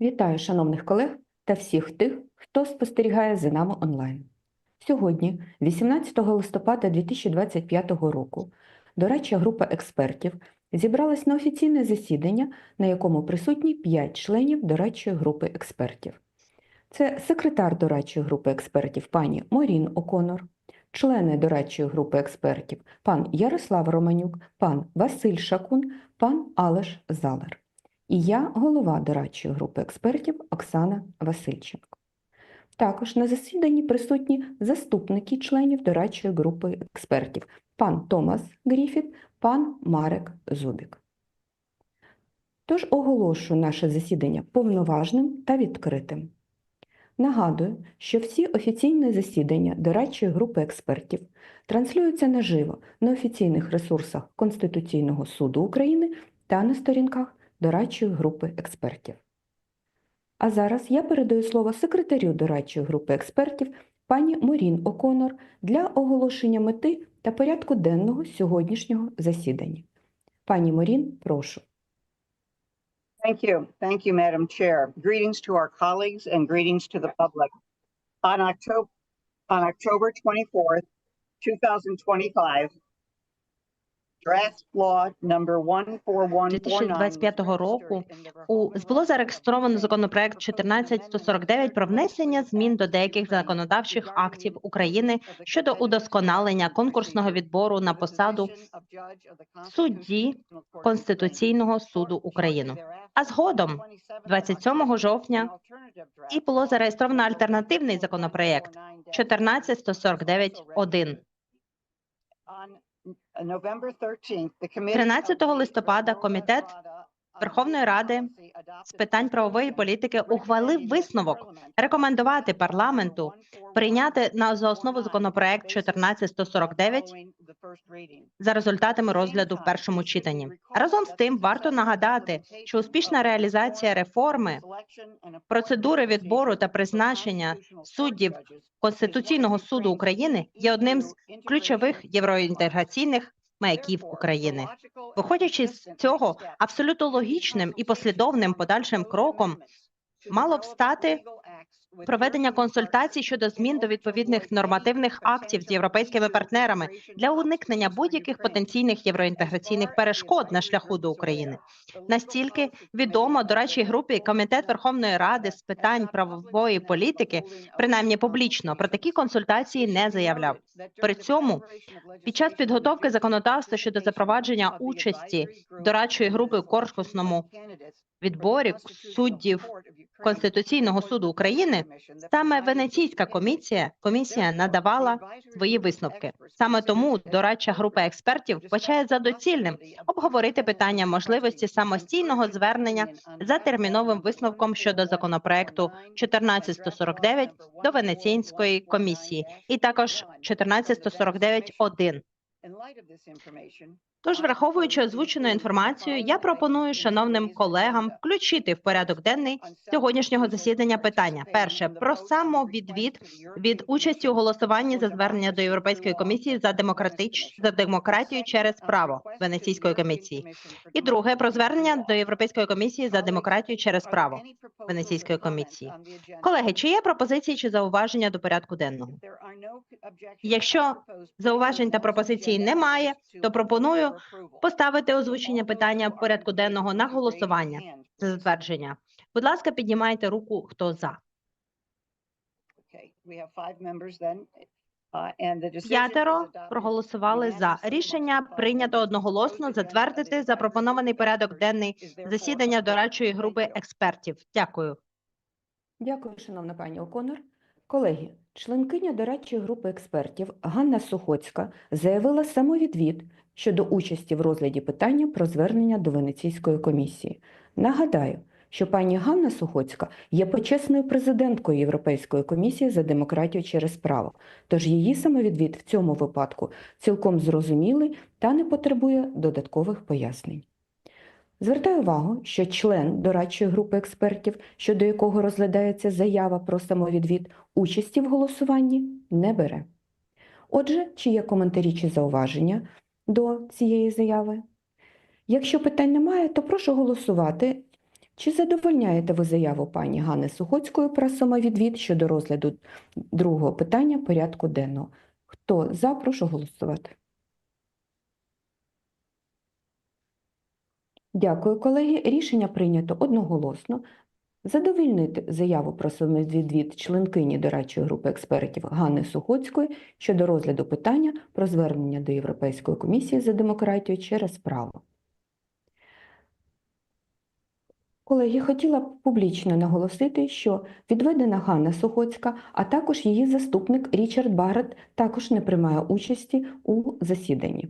Вітаю шановних колег та всіх тих, хто спостерігає за нами онлайн. Сьогодні, 18 листопада 2025 року, дорадча група експертів зібралась на офіційне засідання, на якому присутні 5 членів дорадчої групи експертів. Це секретар дорадчої групи експертів пані Морін Оконор, члени дорадчої групи експертів пан Ярослав Романюк, пан Василь Шакун, пан Алеш Залер. І я голова дорадчої групи експертів Оксана Васильченко. Також на засіданні присутні заступники членів дорадчої групи експертів пан Томас Гріфіт, пан Марек Зубік. Тож оголошую наше засідання повноважним та відкритим. Нагадую, що всі офіційні засідання дорадчої групи експертів транслюються наживо на офіційних ресурсах Конституційного суду України та на сторінках дорадчої групи експертів. А зараз я передаю слово секретарю дорадчої групи експертів пані Морін Оконор для оголошення мети та порядку денного сьогоднішнього засідання. Пані Морін, прошу. Thank you. Thank you, Madam Chair. Greetings to our colleagues and greetings to the public. On October, on October 24th, 2025, 2025 року у було зареєстровано законопроект 14149 про внесення змін до деяких законодавчих актів України щодо удосконалення конкурсного відбору на посаду судді Конституційного суду України. А згодом, 27 жовтня, і було зареєстровано альтернативний законопроект 14149-1. 13 листопада комітет Верховної Ради з питань правової політики ухвалив висновок рекомендувати парламенту прийняти на за основу законопроект 14149 за результатами розгляду в першому читанні. Разом з тим варто нагадати, що успішна реалізація реформи процедури відбору та призначення суддів Конституційного суду України є одним з ключових євроінтеграційних маяків України. Виходячи з цього, абсолютно логічним і послідовним подальшим кроком мало б стати проведення консультацій щодо змін до відповідних нормативних актів з європейськими партнерами для уникнення будь-яких потенційних євроінтеграційних перешкод на шляху до України. Настільки відомо дорадчій групі комітет Верховної Ради з питань правової політики, принаймні публічно, про такі консультації не заявляв. При цьому під час підготовки законодавства щодо запровадження участі дорадчої групи в корпусному відборі суддів Конституційного суду України саме Венеційська комісія комісія надавала свої висновки. Саме тому дорадча група експертів вбачає за доцільним обговорити питання можливості самостійного звернення за терміновим висновком щодо законопроекту 1449 до Венеційської комісії, і також 1449-1. Тож, враховуючи озвучену інформацію, я пропоную шановним колегам включити в порядок денний сьогоднішнього засідання питання: перше про самовідвід від участі у голосуванні за звернення до Європейської комісії за демократич за демократію через право Венеційської комісії, і друге про звернення до Європейської комісії за демократію через право Венеційської комісії. Колеги, чи є пропозиції чи зауваження до порядку денного? Якщо зауважень та пропозицій немає, то пропоную поставити озвучення питання порядку денного на голосування за затвердження. Будь ласка, піднімайте руку, хто за. П'ятеро проголосували за. Рішення прийнято одноголосно затвердити запропонований порядок денний засідання дорадчої групи експертів. Дякую. Дякую, шановна пані Оконор. Колеги, членкиня дорадчої групи експертів Ганна Сухоцька заявила самовідвід щодо участі в розгляді питання про звернення до Венеційської комісії. Нагадаю, що пані Ганна Сухоцька є почесною президенткою Європейської комісії за демократію через право, тож її самовідвід в цьому випадку цілком зрозумілий та не потребує додаткових пояснень. Звертаю увагу, що член дорадчої групи експертів, щодо якого розглядається заява про самовідвід, участі в голосуванні не бере. Отже, чи є коментарі чи зауваження до цієї заяви? Якщо питань немає, то прошу голосувати Чи задовольняєте ви заяву пані Ганни Сухоцької про самовідвід щодо розгляду другого питання порядку денного? Хто за, прошу голосувати. Дякую, колеги. Рішення прийнято одноголосно. Задовільнити заяву про самовідвід членкині дорадчої групи експертів Ганни Сухоцької щодо розгляду питання про звернення до Європейської комісії за демократію через право. Колеги, хотіла б публічно наголосити, що відведена Ганна Сухоцька, а також її заступник Річард Барретт також не приймає участі у засіданні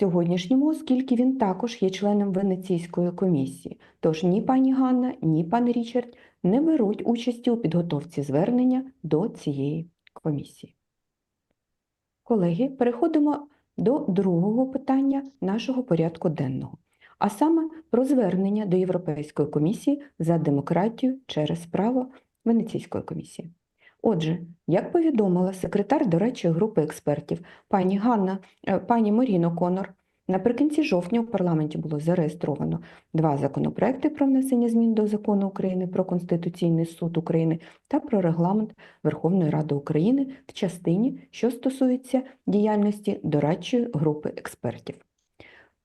сьогоднішньому, оскільки він також є членом Венеційської комісії. Тож ні пані Ганна, ні пан Річард не беруть участі у підготовці звернення до цієї комісії. Колеги, переходимо до другого питання нашого порядку денного, а саме про звернення до Європейської комісії за демократію через право Венеційської комісії. Отже, як повідомила секретар дорадчої групи експертів пані Ганна, е, пані Моріно Конор, наприкінці жовтня у парламенті було зареєстровано два законопроекти про внесення змін до Закону України про Конституційний суд України та про регламент Верховної Ради України в частині, що стосується діяльності дорадчої групи експертів.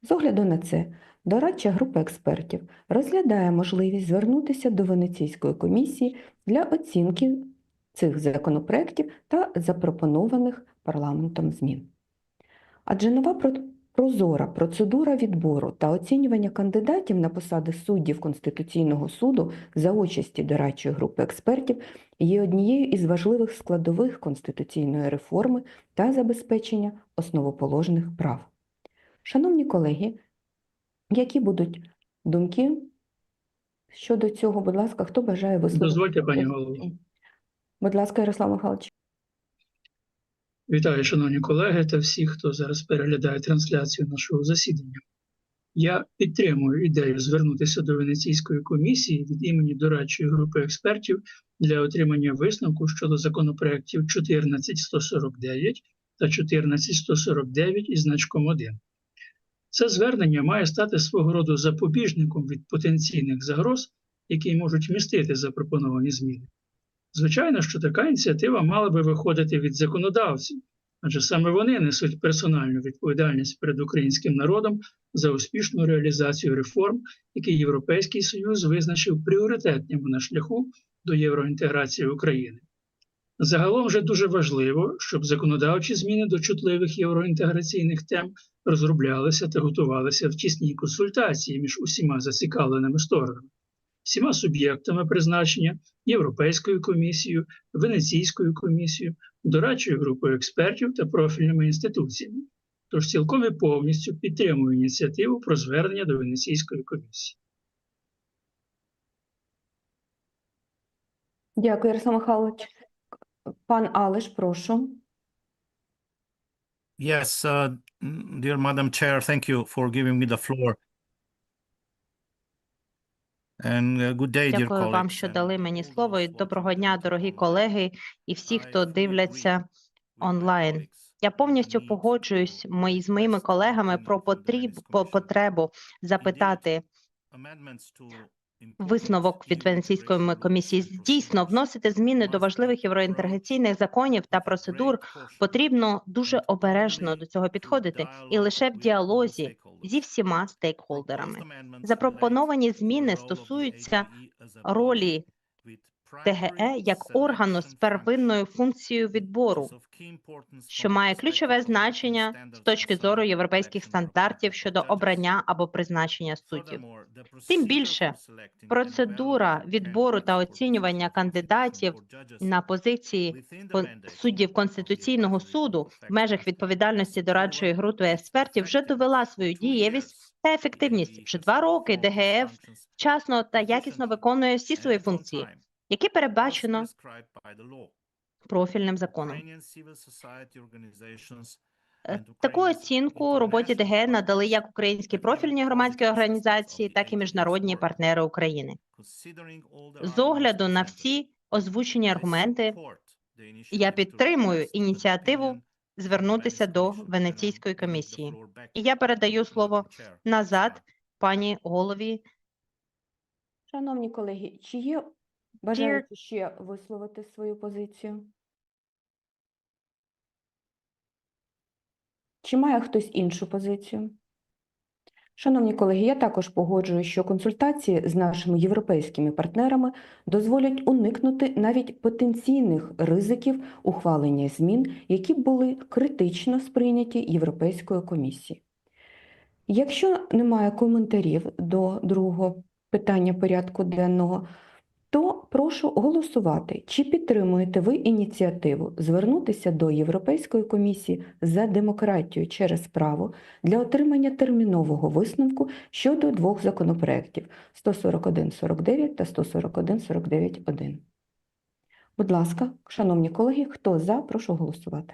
З огляду на це, дорадча група експертів розглядає можливість звернутися до Венеційської комісії для оцінки цих законопроєктів та запропонованих парламентом змін. Адже нова прозора процедура відбору та оцінювання кандидатів на посади суддів Конституційного суду за участі дорадчої групи експертів є однією із важливих складових конституційної реформи та забезпечення основоположних прав. Шановні колеги, які будуть думки щодо цього, будь ласка, хто бажає висловити? Дозвольте, пані голово. Будь ласка, Ярослав Михайлович. Вітаю, шановні колеги та всі, хто зараз переглядає трансляцію нашого засідання. Я підтримую ідею звернутися до Венеційської комісії від імені дорадчої групи експертів для отримання висновку щодо законопроєктів 14149 та 14149 із значком 1. Це звернення має стати свого роду запобіжником від потенційних загроз, які можуть містити запропоновані зміни. Звичайно, що така ініціатива мала би виходити від законодавців, адже саме вони несуть персональну відповідальність перед українським народом за успішну реалізацію реформ, які Європейський Союз визначив пріоритетними на шляху до євроінтеграції України. Загалом вже дуже важливо, щоб законодавчі зміни до чутливих євроінтеграційних тем розроблялися та готувалися в тісній консультації між усіма зацікавленими сторонами, всіма суб'єктами призначення Європейською комісією, Венеційською комісією, дорадчою групою експертів та профільними інституціями. Тож цілком і повністю підтримую ініціативу про звернення до Венеційської комісії. Дякую, Ярослав Михайлович. Пан Алеш, прошу. Yes, uh, dear Madam Chair, thank you for giving me the floor. Uh, good day, dear Дякую вам, colleagues що дали мені слово. І доброго дня, дорогі колеги, і всі, хто дивляться онлайн. Я повністю погоджуюсь мої, з моїми колегами про потріб, по потребу запитати висновок від Венеційської комісії. Дійсно, вносити зміни до важливих євроінтеграційних законів та процедур потрібно дуже обережно до цього підходити, і лише в діалозі зі всіма стейкхолдерами. Запропоновані зміни стосуються ролі ТГЕ як органу з первинною функцією відбору, що має ключове значення з точки зору європейських стандартів щодо обрання або призначення суддів. Тим більше, процедура відбору та оцінювання кандидатів на позиції суддів Конституційного суду в межах відповідальності дорадчої групи експертів вже довела свою дієвість та ефективність. Вже два роки ДГФ вчасно та якісно виконує всі свої функції, які передбачено профільним законом. Е, Таку оцінку роботі ДГ надали як українські профільні громадські організації, так і міжнародні партнери України. З огляду на всі озвучені аргументи, я підтримую ініціативу звернутися до Венеційської комісії. І я передаю слово назад пані голові Шановні колеги, чи є бажаючі ще висловити свою позицію? Чи має хтось іншу позицію? Шановні колеги, я також погоджую, що консультації з нашими європейськими партнерами дозволять уникнути навіть потенційних ризиків ухвалення змін, які були критично сприйняті Європейською комісією. Якщо немає коментарів до другого питання порядку денного, прошу голосувати, чи підтримуєте ви ініціативу звернутися до Європейської комісії за демократію через право для отримання термінового висновку щодо двох законопроєктів 141.49 та 141.49.1. Будь ласка, шановні колеги, хто за, прошу голосувати.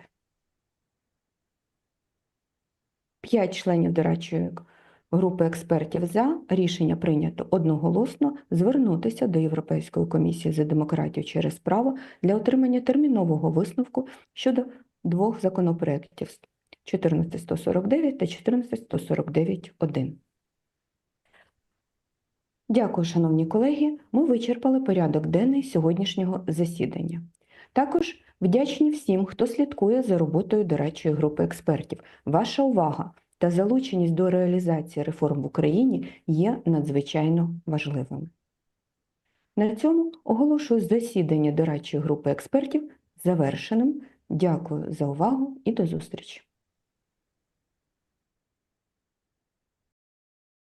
П'ять членів дорадчої групи експертів за рішення прийнято одноголосно звернутися до Європейської комісії за демократію через право для отримання термінового висновку щодо двох законопроєктів 14149 та 14149.1. Дякую, шановні колеги. Ми вичерпали порядок денний сьогоднішнього засідання. Також вдячні всім, хто слідкує за роботою дорадчої групи експертів. Ваша увага та залученість до реалізації реформ в Україні є надзвичайно важливими. На цьому оголошую засідання дорадчої групи експертів завершеним. Дякую за увагу і до зустрічі!